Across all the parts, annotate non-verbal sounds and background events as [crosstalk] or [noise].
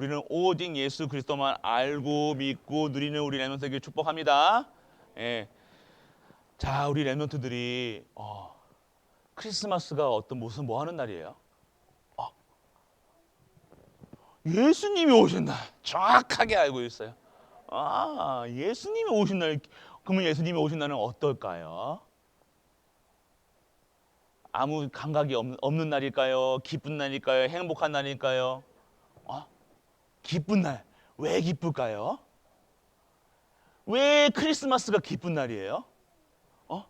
우리는 오직 예수 그리스도만 알고 믿고 누리는 우리 랩런트에게 축복합니다. 예. 자, 우리 랩런트들이 어, 크리스마스가 어떤 무슨 뭐 하는 날이에요? 어. 예수님이 오신 날 정확하게 알고 있어요. 아, 예수님이 오신 날 그러면 예수님이 오신 날은 어떨까요? 아무 감각이 없, 없는 날일까요? 기쁜 날일까요? 행복한 날일까요? 어? 기쁜 날. 왜 기쁠까요? 왜 크리스마스가 기쁜 날이에요? 어?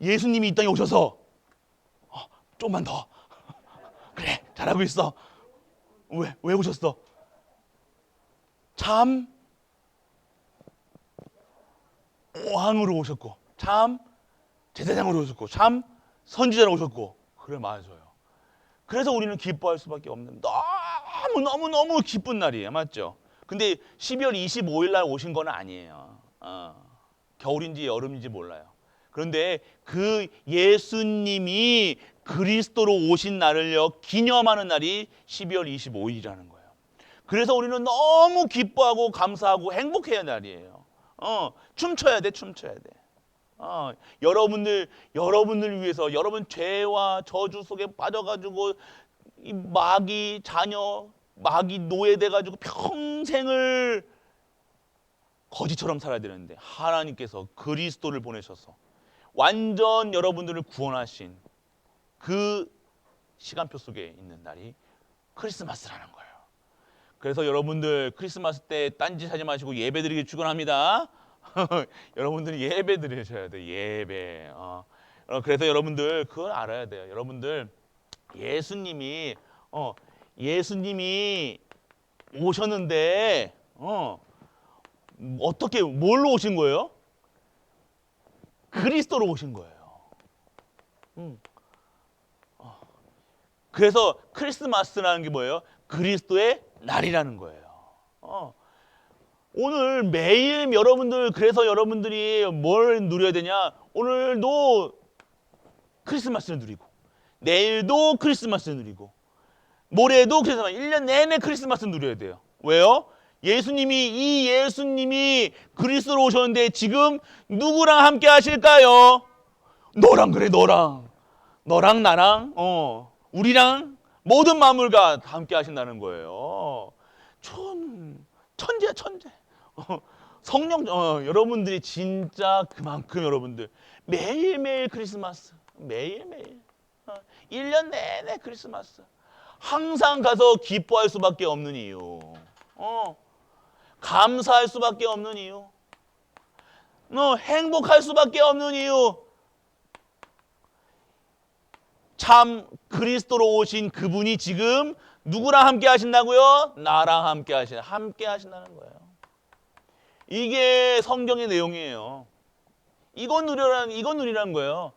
예수님이 이 땅에 오셔서 어, 좀만 더. 그래, 잘하고 있어. 왜, 왜 오셨어? 참 왕으로 오셨고, 참 제사장으로 오셨고, 참 선지자로 오셨고, 그래 맞아요. 그래서 우리는 기뻐할 수밖에 없는 너무 너무 너무 기쁜 날이에요, 맞죠? 근데 12월 25일 날 오신 건 아니에요. 어, 겨울인지 여름인지 몰라요. 그런데 그 예수님이 그리스도로 오신 날을요 기념하는 날이 12월 25일이라는 거예요. 그래서 우리는 너무 기뻐하고 감사하고 행복해야 할 날이에요. 어, 춤춰야 돼, 춤춰야 돼. 어, 여러분들 여러분들 위해서 여러분 죄와 저주 속에 빠져가지고 이 마귀 자녀 마귀 노예돼 가지고 평생을 거지처럼 살아야 되는데 하나님께서 그리스도를 보내셔서 완전 여러분들을 구원하신 그 시간표 속에 있는 날이 크리스마스라는 거예요. 그래서 여러분들 크리스마스 때 딴짓 하지 마시고 예배 드리기 축원합니다. [laughs] 여러분들이 예배 드리셔야 돼 예배. 어. 어, 그래서 여러분들 그걸 알아야 돼요. 여러분들 예수님이 어, 예수님이 오셨는데 어, 어떻게 뭘로 오신 거예요? 그리스도로 오신 거예요. 음. 어. 그래서 크리스마스라는 게 뭐예요? 그리스도의 날이라는 거예요. 어. 오늘 매일 여러분들 그래서 여러분들이 뭘 누려야 되냐? 오늘도 크리스마스를 누리고 내일도 크리스마스를 누리고 모레도 크리스마스 1년 내내 크리스마스 누려야 돼요. 왜요? 예수님이 이 예수님이 그리스도로 오셨는데 지금 누구랑 함께 하실까요? 너랑 그래 너랑 너랑 나랑 어 우리랑 모든 만물과 다 함께 하신다는 거예요. 천 천재야 천재. 어, 성령 어, 여러분들이 진짜 그만큼 여러분들 매일매일 크리스마스 매일매일 어, 1년 내내 크리스마스 항상 가서 기뻐할 수밖에 없는 이유 어, 감사할 수밖에 없는 이유 어, 행복할 수밖에 없는 이유 참 그리스도로 오신 그분이 지금 누구랑 함께 하신다고요? 나랑 함께 하신 함께 하신다는 거예요. 이게 성경의 내용이에요. 이거 누려라는 이거 누리라는 거예요.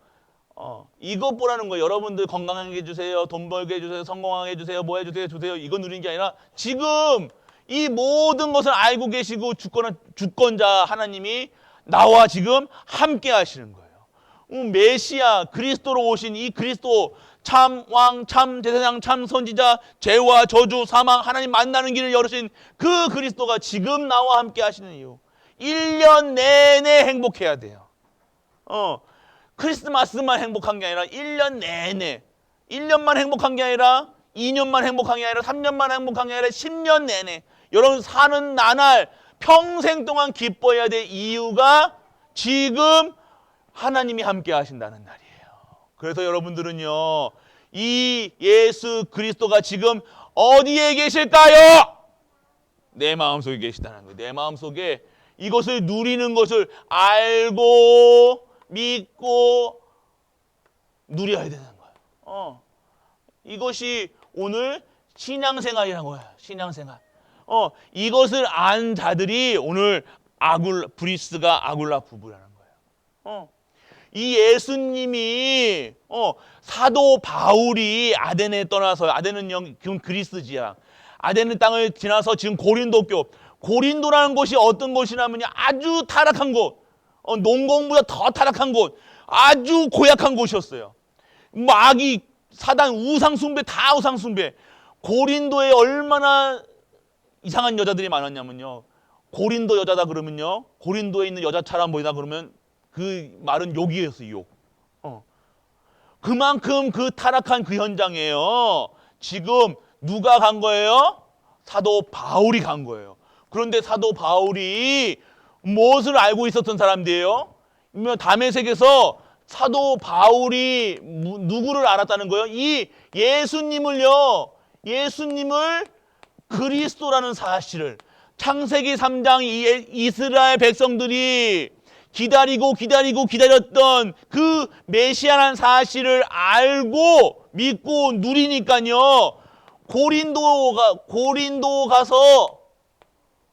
어, 이것 보라는 거예요. 여러분들 건강하게 해주세요. 돈 벌게 해주세요. 성공하게 해주세요. 뭐 해주세요. 주세요. 이거 누리는 게 아니라 지금 이 모든 것을 알고 계시고 주권, 주권자 하나님이 나와 지금 함께 하시는 거예요. 음, 메시아 그리스도로 오신 이 그리스도 참 왕, 참 제사장, 참 선지자, 죄와 저주, 사망, 하나님 만나는 길을 열으신 그 그리스도가 지금 나와 함께 하시는 이유. 1년 내내 행복해야 돼요. 어, 크리스마스만 행복한 게 아니라 1년 내내. 1년만 행복한 게 아니라 2년만 행복한 게 아니라 3년만 행복한 게 아니라 10년 내내. 여러분 사는 나날 평생 동안 기뻐해야 될 이유가 지금 하나님이 함께 하신다는 날이에요. 그래서 여러분들은요, 이 예수 그리스도가 지금 어디에 계실까요? 내 마음속에 계시다는 거예요. 내 마음속에 이것을 누리는 것을 알고 믿고 누려야 되는 거예요. 어. 이것이 오늘 신앙생활이라는 거예요. 신앙생활. 어, 이것을 안 자들이 오늘 아굴 브리스가 아굴라 부부라는 거예요. 어. 이 예수님이 어, 사도 바울이 아덴에 떠나서 아덴은 영, 지금 그리스 지역 아덴은 땅을 지나서 지금 고린도 교 고린도라는 곳이 어떤 곳이냐면요 아주 타락한 곳 어, 농공보다 더 타락한 곳 아주 고약한 곳이었어요 마귀 사단 우상 숭배 다 우상 숭배 고린도에 얼마나 이상한 여자들이 많았냐면요. 고린도 여자다 그러면요. 고린도에 있는 여자처럼 보이다 그러면 그 말은 욕이었어요. 욕. 어. 그만큼 그 타락한 그 현장에요. 지금 누가 간 거예요? 사도 바울이 간 거예요. 그런데 사도 바울이 무엇을 알고 있었던 사람들이에요? 담에색에서 사도 바울이 무- 누구를 알았다는 거예요? 이 예수님을요. 예수님을 그리스도라는 사실을 창세기 3장 이 이스라엘 백성들이 기다리고 기다리고 기다렸던 그 메시아라는 사실을 알고 믿고 누리니까요. 고린도가 고린도 가서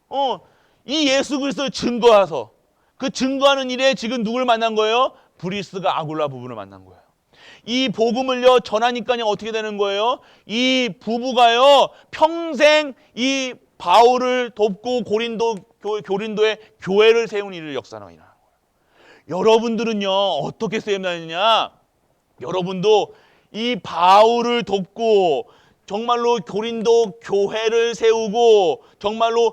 어, 이 예수 그리스도를 증거해서 그 증거하는 일에 지금 누굴 만난 거예요? 브리스가 아굴라 부부를 만난 거예요. 이 복음을요 전하니까요 어떻게 되는 거예요? 이 부부가요 평생 이 바울을 돕고 고린도 교, 고린도에 교회를 세운 일을 역사하는 거예요. 여러분들은요 어떻게 쓰임나느냐? 여러분도 이 바울을 돕고 정말로 고린도 교회를 세우고 정말로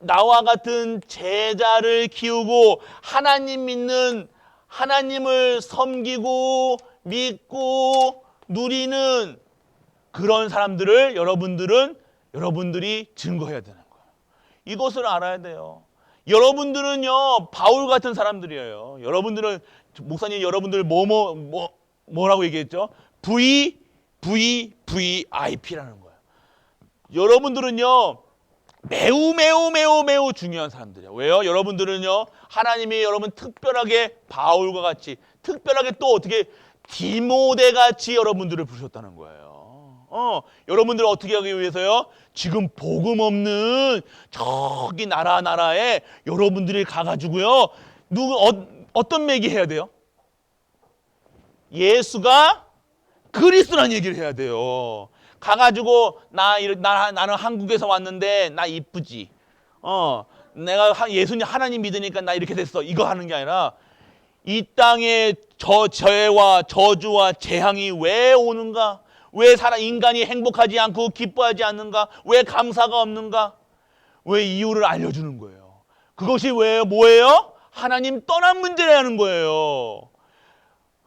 나와 같은 제자를 키우고 하나님 믿는 하나님을 섬기고 믿고 누리는 그런 사람들을 여러분들은 여러분들이 증거해야 되는 거예요. 이것을 알아야 돼요. 여러분들은요 바울 같은 사람들이에요. 여러분들은 목사님 여러분들 뭐뭐 뭐, 뭐 라고 얘기했죠? V V V I P라는 거예요. 여러분들은요 매우 매우 매우 매우 중요한 사람들이에요. 왜요? 여러분들은요 하나님이 여러분 특별하게 바울과 같이 특별하게 또 어떻게 디모데 같이 여러분들을 부르셨다는 거예요. 어, 여러분들 을 어떻게 하기 위해서요? 지금 복음 없는 저기 나라 나라에 여러분들이 가가지고요. 누구 어, 어떤 매기 해야 돼요? 예수가 그리스도라는 얘기를 해야 돼요. 가가지고 나, 나는 한국에서 왔는데 나 이쁘지. 어, 내가 하- 예수님 하나님 믿으니까 나 이렇게 됐어. 이거 하는 게 아니라 이 땅에 저 죄와 저주와 재앙이 왜 오는가? 왜 살아 인간이 행복하지 않고 기뻐하지 않는가? 왜 감사가 없는가? 왜 이유를 알려주는 거예요. 그것이 왜 뭐예요? 하나님 떠난 문제라는 거예요.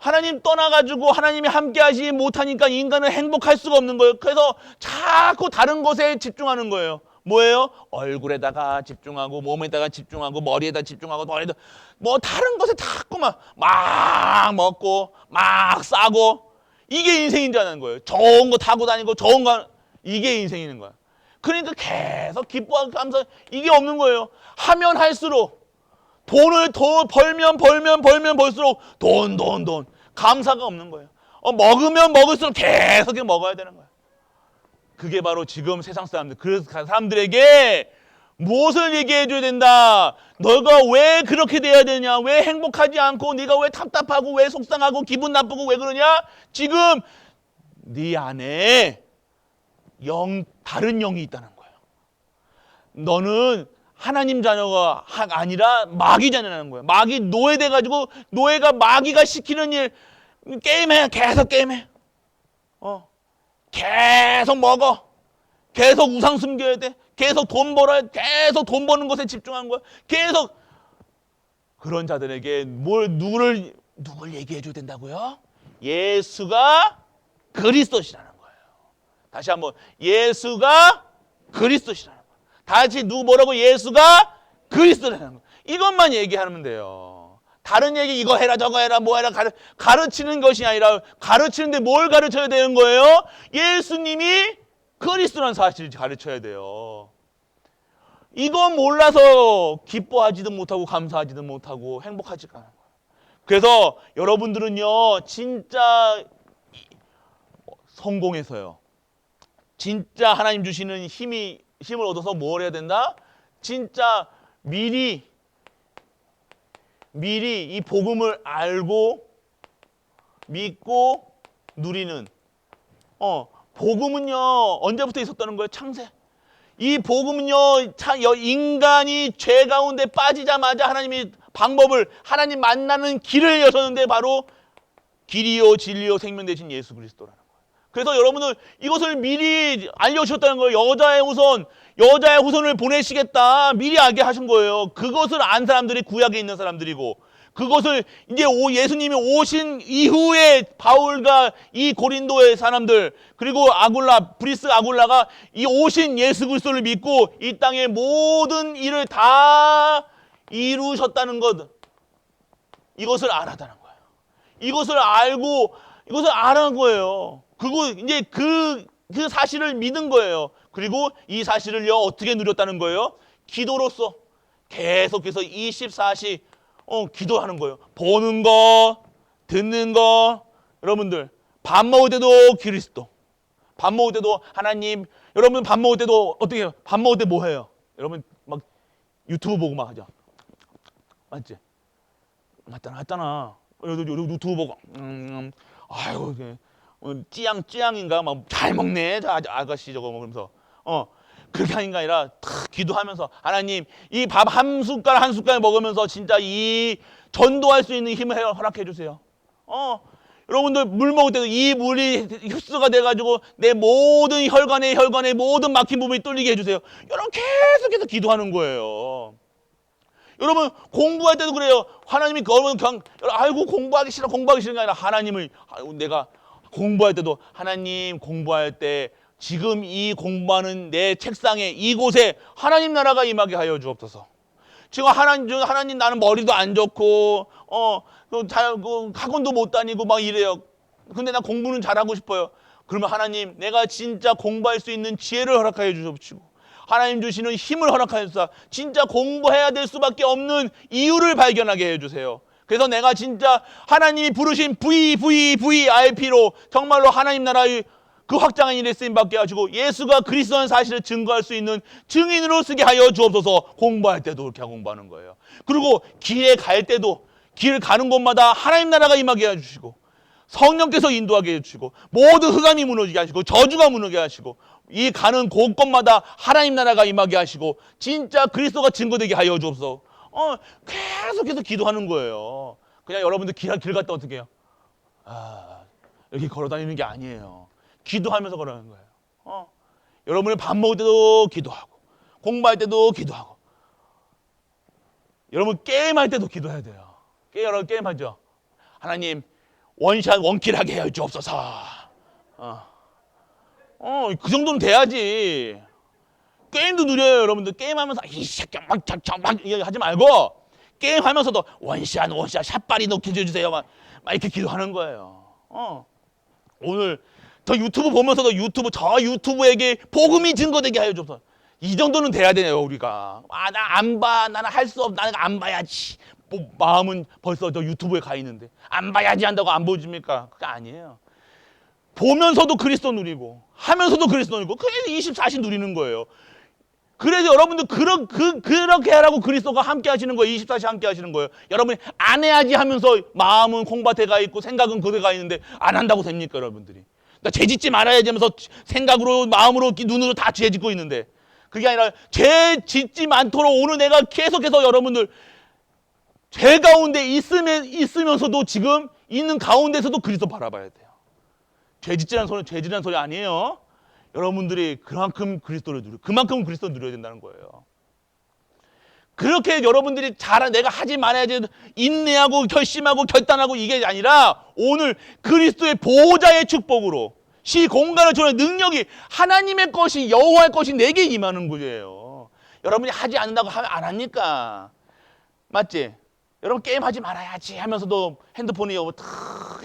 하나님 떠나가지고 하나님이 함께하지 못하니까 인간은 행복할 수가 없는 거예요. 그래서 자꾸 다른 것에 집중하는 거예요. 뭐예요? 얼굴에다가 집중하고 몸에다가 집중하고 머리에다 집중하고 머리에다 뭐 다른 것에 자꾸만 막 먹고 막 싸고 이게 인생인 줄 아는 거예요. 좋은 거 타고 다니고 좋은 거 이게 인생인 거야. 그러니까 계속 기뻐하고 감사 이게 없는 거예요. 하면 할수록 돈을 더 벌면 벌면 벌면 벌수록 돈, 돈, 돈. 감사가 없는 거예요. 어, 먹으면 먹을수록 계속 먹어야 되는 거예요. 그게 바로 지금 세상 사람들, 그 사람들에게 무엇을 얘기해 줘야 된다. 너가 왜 그렇게 돼야 되냐? 왜 행복하지 않고 네가 왜 답답하고 왜 속상하고 기분 나쁘고 왜 그러냐? 지금 네 안에 영 다른 영이 있다는 거예요. 너는 하나님 자녀가 하- 아니라 마귀 자녀라는 거예요. 마귀 노예돼 가지고 노예가 마귀가 시키는 일 게임해 계속 게임해. 어. 계속 먹어. 계속 우상 숨겨야 돼. 계속 돈 벌어야 돼. 계속 돈 버는 것에 집중한 거야. 계속 그런 자들에게 뭘 누구를 누굴 얘기해 줘야 된다고요? 예수가 그리스도시라는 거예요. 다시 한번 예수가 그리스도시라는. 다시 누구 뭐라고 예수가 그리스도라는 거예요. 이것만 얘기하면 돼요. 다른 얘기 이거 해라 저거 해라 뭐 해라 가르, 가르치는 것이 아니라 가르치는데 뭘 가르쳐야 되는 거예요? 예수님이 그리스도라는 사실을 가르쳐야 돼요. 이거 몰라서 기뻐하지도 못하고 감사하지도 못하고 행복하지가 않아요. 그래서 여러분들은요 진짜 성공해서요. 진짜 하나님 주시는 힘이 힘을 얻어서 뭘 해야 된다? 진짜 미리 미리 이 복음을 알고 믿고 누리는 어 복음은요 언제부터 있었다는 거예요? 창세. 이 복음은요 인간이 죄 가운데 빠지자마자 하나님이 방법을 하나님 만나는 길을 여셨는데 바로 길이요 진리요 생명 되신 예수 그리스도라는 거예요. 그래서 여러분들 이것을 미리 알려주셨다는 거예요. 여자의 우선 여자의 후손을 보내시겠다 미리 알게 하신 거예요. 그것을 안 사람들이 구약에 있는 사람들이고 그것을 이제 오- 예수님이 오신 이후에 바울과 이 고린도의 사람들 그리고 아굴라 브리스 아굴라가 이 오신 예수 그리스도를 믿고 이 땅의 모든 일을 다 이루셨다는 것 이것을 알았다는 거예요. 이것을 알고 이것을 알은 거예요. 그리고 이제 그, 그 사실을 믿은 거예요. 그리고 이 사실을요 어떻게 누렸다는 거예요? 기도로서 계속해서 24시 어, 기도하는 거예요. 보는 거, 듣는 거, 여러분들 밥 먹을 때도 그리스도. 밥 먹을 때도 하나님. 여러분 밥 먹을 때도 어떻게 해요? 밥 먹을 때 뭐 해요? 여러분 막 유튜브 보고 막 하죠. 맞지? 맞잖아, 맞잖아. 여기 유튜브 보고, 음, 아이고, 이게, 어, 찌양, 찌양인가? 막 잘 먹네, 저 아- 아가씨 저거 먹으면서. 어, 그렇게 하는 게 아니라 탁 기도하면서 하나님 이 밥 한 숟갈 한 숟갈 먹으면서 진짜 이 전도할 수 있는 힘을 허락해 주세요. 어, 여러분들 물 먹을 때도 이 물이 흡수가 돼가지고 내 모든 혈관에 혈관에 모든 막힌 부분이 뚫리게 해주세요. 여러분 계속해서 기도하는 거예요. 여러분 공부할 때도 그래요. 하나님이 그러면 그냥 아이고 공부하기 싫어 공부하기 싫은 게 아니라 하나님을 내가 공부할 때도 하나님 공부할 때 지금 이 공부하는 내 책상에 이곳에 하나님 나라가 임하게 하여 주옵소서. 지금 하나님 저 하나님 나는 머리도 안 좋고 어잘 그 학원도 못 다니고 막 이래요. 근데 나 공부는 잘하고 싶어요. 그러면 하나님 내가 진짜 공부할 수 있는 지혜를 허락하여 주옵시고 하나님 주시는 힘을 허락하여서 진짜 공부해야 될 수밖에 없는 이유를 발견하게 해주세요. 그래서 내가 진짜 하나님이 부르신 VVVIP로 정말로 하나님 나라의 그 확장한 일에 쓰임 받게 하시고 예수가 그리스도라는 사실을 증거할 수 있는 증인으로 쓰게 하여 주옵소서 공부할 때도 그렇게 공부하는 거예요. 그리고 길에 갈 때도 길 가는 곳마다 하나님 나라가 임하게 해주시고 성령께서 인도하게 해주시고 모든 흑암이 무너지게 하시고 저주가 무너지게 하시고 이 가는 곳곳마다 하나님 나라가 임하게 하시고 진짜 그리스도가 증거되게 하여 주옵소서. 어 계속해서 기도하는 거예요. 그냥 여러분들 길, 길 갔다 어떻게 해요? 아 이렇게 걸어 다니는 게 아니에요. 기도하면서 걸어가는 거예요. 어 여러분이 밥 먹을 때도 기도하고 공부할 때도 기도하고 여러분 게임할 때도 기도해야 돼요. 게임 여러분 게임하죠. 하나님 원샷 원킬하게 해 주옵소서. 어. 어, 그 정도는 돼야지. 게임도 느려요, 여러분들. 게임하면서 이 새끼 막막막 하지 말고 게임하면서도 원샷 원샷 샷발이 놓게 해주세요. 막, 막 이렇게 기도하는 거예요. 어. 오늘 저 유튜브 보면서도 유튜브 저 유튜브에게 복음이 증거되게 하여 주옵소서. 이 정도는 돼야 되네요, 우리가. 아, 나 안 봐. 나는 할 수 없. 나는 안 봐야지. 뭐, 마음은 벌써 저 유튜브에 가 있는데 안 봐야지 한다고 안 보여줍니까? 그게 아니에요. 보면서도 그리스도 누리고 하면서도 그리스도 누리고 그래서 24시 누리는 거예요. 그래서 여러분들 그런 그 그렇게 하라고 그리스도가 함께 하시는 거예요. 24시 함께 하시는 거예요. 여러분이 안 해야지 하면서 마음은 콩밭에 가 있고 생각은 그대 가 있는데 안 한다고 됩니까, 여러분들이? 나 죄짓지 말아야지 하면서 생각으로 마음으로 눈으로 다 죄짓고 있는데 그게 아니라 죄 짓지 않도록 오늘 내가 계속해서 여러분들 죄 가운데 있으면 있으면서도 지금 있는 가운데서도 그리스도 바라봐야 돼요. 죄짓지라는 소리는 죄짓이라는 소리 아니에요. 여러분들이 그만큼 그리스도를 누려, 그만큼 그리스도를 누려야 된다는 거예요. 그렇게 여러분들이 잘 내가 하지 말아야지 인내하고 결심하고 결단하고 이게 아니라 오늘 그리스도의 보호자의 축복으로 시 공간을 주는 능력이 하나님의 것이 여호와의 것이 내게 임하는 거예요. 여러분이 하지 않는다고 하면 안 합니까? 맞지? 여러분 게임 하지 말아야지 하면서도 핸드폰이 여보 탁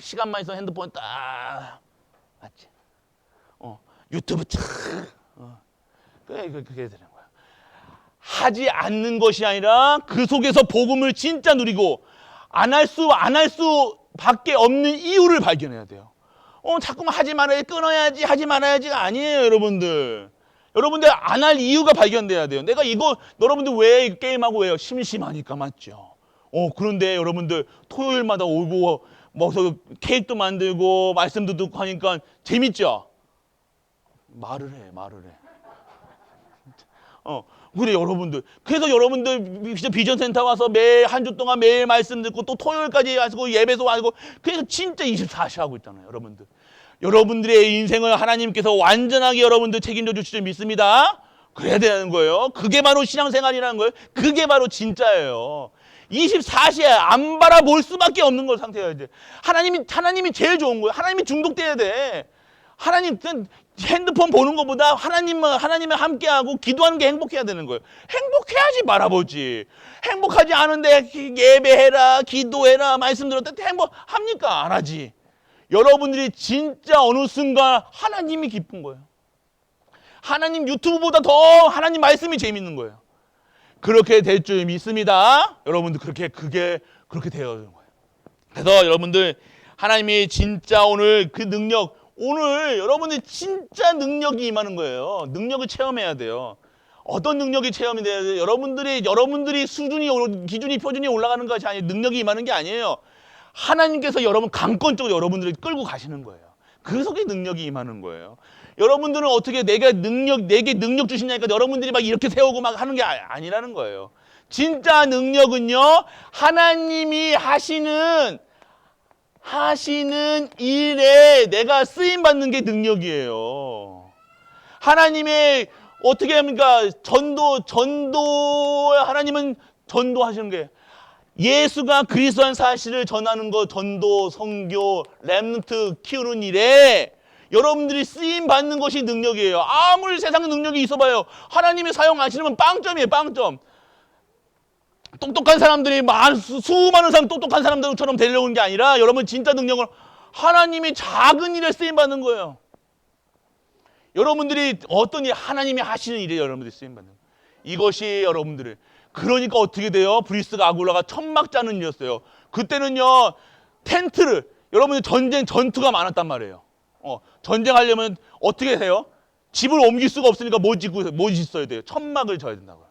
시간만 있어 핸드폰 딱 맞지? 어 유튜브 탁 어. 그래 그- 그게 되는 거야. 하지 않는 것이 아니라 그 속에서 복음을 진짜 누리고 안 할 수 안 할 수 밖에 없는 이유를 발견해야 돼요. 어 자꾸만 하지 말아야 끊어야지 하지 말아야지가 아니에요 여러분들. 여러분들 안 할 이유가 발견돼야 돼요. 내가 이거 여러분들 왜 게임하고 왜요? 심심하니까 맞죠. 어 그런데 여러분들 토요일마다 오고 뭐서 케이크도 만들고 말씀도 듣고 하니까 재밌죠. 말을 해 말을 해. 어 그래 여러분들 그래서 여러분들 비전, 비전 센터 와서 매일 한 주 동안 매일 말씀 듣고 또 토요일까지 하시고 예배도 하고 그래서 진짜 24시 하고 있잖아요 여러분들 여러분들의 인생을 하나님께서 완전하게 여러분들 책임져 주실 줄 믿습니다 그래야 되는 거예요. 그게 바로 신앙생활이라는 거예요. 그게 바로 진짜예요. 24시에 안 바라볼 수밖에 없는 걸 상태여야 돼. 하나님이 하나님이 제일 좋은 거예요. 하나님이 중독돼야 돼. 하나님 핸드폰 보는 것보다 하나님만 하나님과 함께하고 기도하는 게 행복해야 되는 거예요. 행복해야지 바라보지. 행복하지 않은데 예배해라, 기도해라, 말씀 들었다 행복합니까? 안 하지. 여러분들이 진짜 어느 순간 하나님이 기쁜 거예요. 하나님 유튜브보다 더 하나님 말씀이 재밌는 거예요. 그렇게 될 줄 믿습니다. 여러분들 그렇게 그게 그렇게 되어야 되는 거예요. 그래서 여러분들 하나님이 진짜 오늘 그 능력 오늘 여러분들 진짜 능력이 임하는 거예요. 능력을 체험해야 돼요. 어떤 능력이 체험이 돼야 돼요? 여러분들이 여러분들이 수준이 올- 기준이 표준이 올라가는 것이 아니에요. 능력이 임하는 게 아니에요. 하나님께서 여러분 강권적으로 여러분들을 끌고 가시는 거예요. 그 속에 능력이 임하는 거예요. 여러분들은 어떻게 내가 능력 내게 능력 주시냐니까 여러분들이 막 이렇게 세우고 막 하는 게 아- 아니라는 거예요. 진짜 능력은요 하나님이 하시는 하시는 일에 내가 쓰임 받는 게 능력이에요. 하나님의 어떻게 합니까? 전도 전도 하나님은 전도하시는 게 예수가 그리스도한 사실을 전하는 거 전도 성교 렘넌트 키우는 일에 여러분들이 쓰임 받는 것이 능력이에요. 아무리 세상 능력이 있어봐요. 하나님이 사용하시는 건 빵점이에요. 빵점. 똑똑한 사람들이 많, 수, 수많은 사람 똑똑한 사람들처럼 되려는 게 아니라 여러분 진짜 능력을 하나님이 작은 일에 쓰임 받는 거예요. 여러분들이 어떤 일 하나님이 하시는 일에 여러분들이 쓰임 받는 거예요. 이것이 여러분들을 그러니까 어떻게 돼요? 브리스가 아굴라가 천막 짜는 일이었어요. 그때는요 텐트를 여러분들 전쟁 전투가 많았단 말이에요. 어, 전쟁하려면 어떻게 해요? 집을 옮길 수가 없으니까 뭐 짓고 뭐 짓어야 돼요? 천막을 져야 된다고요.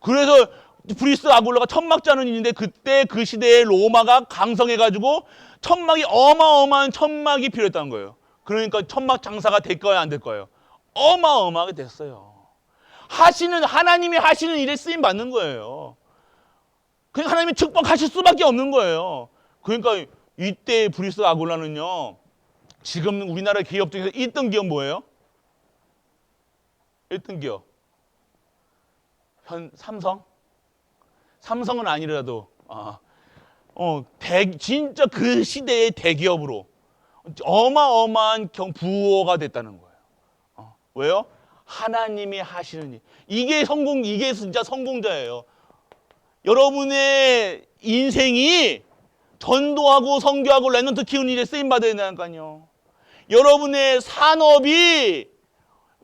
그래서 브리스 아굴라가 천막 짜는 일인데 그때 그 시대에 로마가 강성해가지고 천막이 어마어마한 천막이 필요했다는 거예요. 그러니까 천막 장사가 될 거야 안 될 거예요? 어마어마하게 됐어요. 하시는 하나님이 하시는 일에 쓰임 받는 거예요. 그러니까 하나님이 축복하실 수밖에 없는 거예요. 그러니까 이때 브리스 아굴라는요. 지금 우리나라 기업 중에서 1등 기업 뭐예요? 1등 기업. 현 삼성? 삼성은 아니라도 아, 어, 대, 진짜 그 시대의 대기업으로 어마어마한 경 부호가 됐다는 거예요. 어, 왜요? 하나님이 하시는 일. 이게 성공, 이게 진짜 성공자예요. 여러분의 인생이 전도하고 성교하고 랩런트 키우는 일에 쓰임 받아야 되니까요. 여러분의 산업이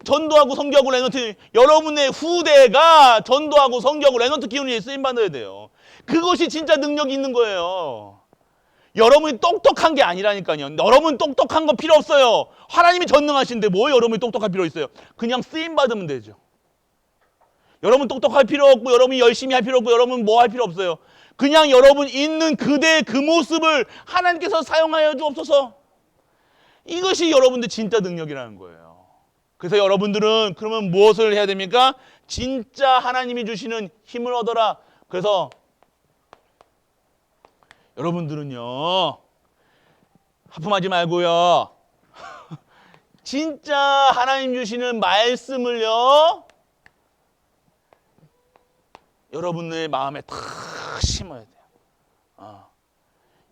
전도하고 성교하고 랩런트 여러분의 후대가 전도하고 랩런트 키우는 일에 쓰임 받아야 돼요. 그것이 진짜 능력이 있는 거예요. 여러분이 똑똑한 게 아니라니까요. 여러분 똑똑한 거 필요 없어요. 하나님이 전능하신데 뭐 여러분이 똑똑할 필요 있어요. 그냥 쓰임 받으면 되죠. 여러분 똑똑할 필요 없고 여러분이 열심히 할 필요 없고 여러분 뭐 할 필요 없어요. 그냥 여러분 있는 그대의 그 모습을 하나님께서 사용하여 주옵소서. 이것이 여러분들 진짜 능력이라는 거예요. 그래서 여러분들은 그러면 무엇을 해야 됩니까? 진짜 하나님이 주시는 힘을 얻어라. 그래서 여러분들은요. 하품하지 말고요. [laughs] 진짜 하나님 주시는 말씀을요. 여러분의 마음에 탁 심어야 돼요. 어.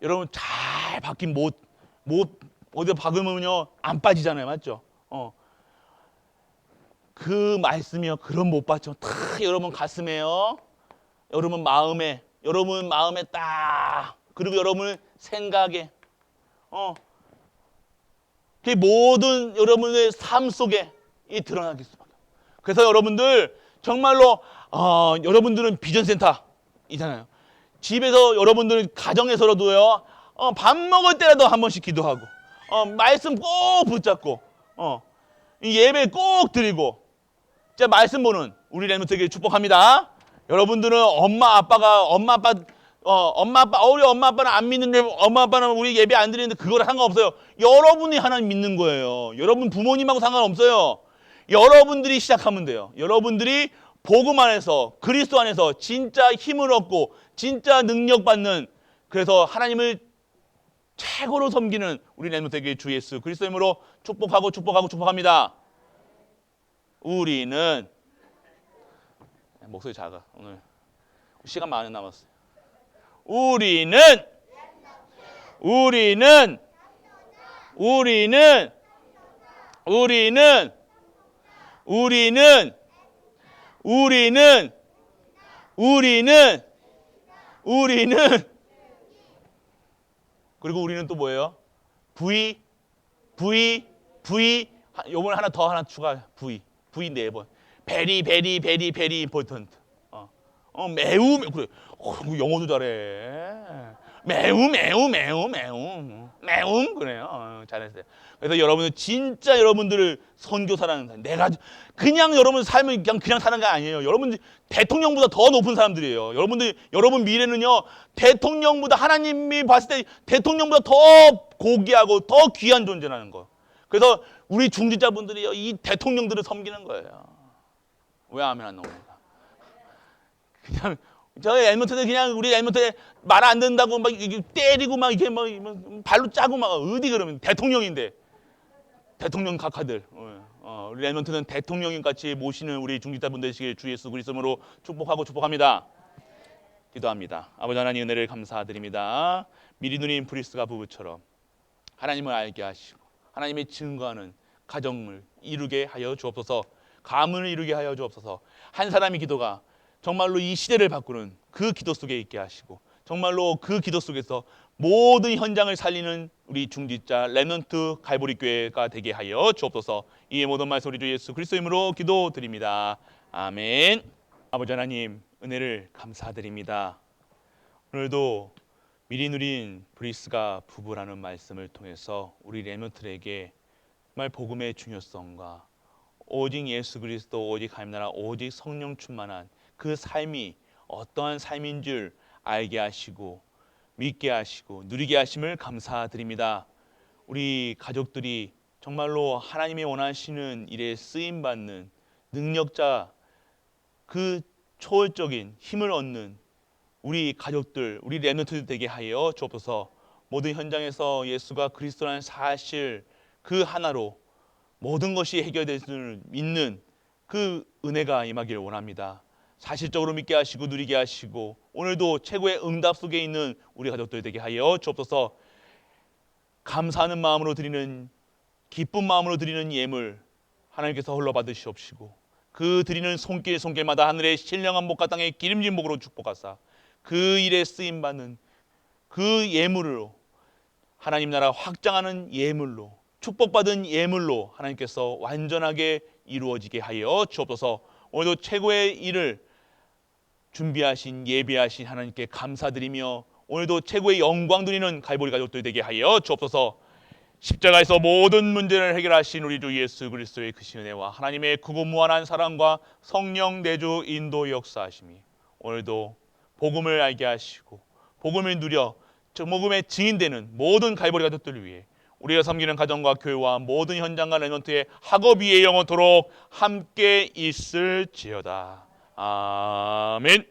여러분 잘 박힌 못, 못 어디 박으면요 안 빠지잖아요, 맞죠? 어. 그 말씀이요 그런 못 받죠. 탁 여러분 가슴에요, 여러분 마음에, 여러분 마음에 딱 그리고 여러분 생각에, 어. 그 모든 여러분의 삶 속에 이 드러나기 수밖에. 그래서 여러분들 정말로 어, 여러분들은 비전센터이잖아요. 집에서 여러분들은 가정에서라도요. 어, 밥 먹을 때라도 한 번씩 기도하고 어, 말씀 꼭 붙잡고 어, 이 예배 꼭 드리고 자 말씀 보는 우리 래노트에게 축복합니다. 여러분들은 엄마 아빠가 엄마 아빠 어, 엄마 아빠 우리 엄마 아빠는 안 믿는데 엄마 아빠는 우리 예배 안 드리는데 그거랑 상관없어요. 여러분이 하나님 믿는 거예요. 여러분 부모님하고 상관없어요. 여러분들이 시작하면 돼요. 여러분들이 복음 안에서 그리스도 안에서 진짜 힘을 얻고 진짜 능력 받는 그래서 하나님을 최고로 섬기는 우리 래노트에게 주 예수 그리스도 이름으로 축복하고 축복하고 축복합니다. 우리는 목소리 작아 오늘. 시간 많이 남았어요. 우리는 우리는 우리는 우리는 우리는 우리는 우리는 우리는. 그리고 우리는 또 뭐예요? V V V 하- 요번에 하나 더 하나 추가 V V 네 번. 베리 베리 베리 베리 임포턴트. 어. 어 매우 매- 그래. 어, 뭐 영어도 잘해. 매우 매우 매우 매우 매우 그래요. 어, 잘했어요. 그래서 여러분들 진짜 여러분들을 선교사라는 사람, 내가 그냥 여러분 삶을 그냥 그냥 사는 게 아니에요. 여러분들 대통령보다 더 높은 사람들이에요. 여러분들 여러분 미래는요 대통령보다 하나님이 봤을 때 대통령보다 더 고귀하고 더 귀한 존재라는 거. 그래서 우리 중지자분들이요 이 대통령들을 섬기는 거예요. 왜 아멘 안 나옵니까? 그냥 저 엘몬트는 그냥 우리 엘몬트 말안 듣는다고 막 이게 때리고 막 이렇게 막 발로 짜고 막 어디 그러면 대통령인데 대통령 각하들 어, 어, 우리 엘몬트는 대통령인 같이 모시는 우리 중지자분들 되시길 주 예수 그리스도로 축복하고 축복합니다. 기도합니다. 아버지 하나님 은혜를 감사드립니다. 미리 누님 브리스가 부부처럼 하나님을 알게 하시고 하나님의 증거하는 가정을 이루게 하여 주옵소서. 가문을 이루게 하여 주옵소서. 한 사람의 기도가 정말로 이 시대를 바꾸는 그 기도 속에 있게 하시고 정말로 그 기도 속에서 모든 현장을 살리는 우리 중지자 렘넌트 갈보리 교회가 되게 하여 주옵소서. 이 모든 말씀 우리 주 예수 그리스도 이름으로 기도드립니다. 아멘. 아버지 하나님 은혜를 감사드립니다. 오늘도 미리 누린 브리스가 부부라는 말씀을 통해서 우리 레몬트에게 정말 복음의 중요성과 오직 예수 그리스도 오직 하나님 나라 오직 성령 충만한 그 삶이 어떠한 삶인 줄 알게 하시고 믿게 하시고 누리게 하심을 감사드립니다. 우리 가족들이 정말로 하나님이 원하시는 일에 쓰임 받는 능력자 그 초월적인 힘을 얻는 우리 가족들, 우리 렘넌트들 되게 하여 주옵소서. 모든 현장에서 예수가 그리스도라는 사실 그 하나로 모든 것이 해결될 줄 믿는 그 은혜가 임하기를 원합니다. 사실적으로 믿게 하시고 누리게 하시고 오늘도 최고의 응답 속에 있는 우리 가족들 되게 하여 주옵소서. 감사하는 마음으로 드리는 기쁜 마음으로 드리는 예물 하나님께서 홀로 받으시옵시고 그 드리는 손길 손길마다 하늘의 신령한 목과 땅의 기름진 목으로 축복하사 그 일에 쓰임 받는 그 예물로 하나님 나라 확장하는 예물로 축복받은 예물로 하나님께서 완전하게 이루어지게 하여 주옵소서. 오늘도 최고의 일을 준비하신 예비하신 하나님께 감사드리며 오늘도 최고의 영광 드리는 갈보리 가족들 되게 하여 주옵소서. 십자가에서 모든 문제를 해결하신 우리 주 예수 그리스도의 그 은혜와 하나님의 크고 무한한 사랑과 성령 내주 인도 역사하심이 오늘도 복음을 알게 하시고 복음을 누려 저 복음의 증인되는 모든 갈보리 가족들을 위해 우리가 섬기는 가정과 교회와 모든 현장과 레넌트의 학업 위에 영원토록 함께 있을지어다. 아멘.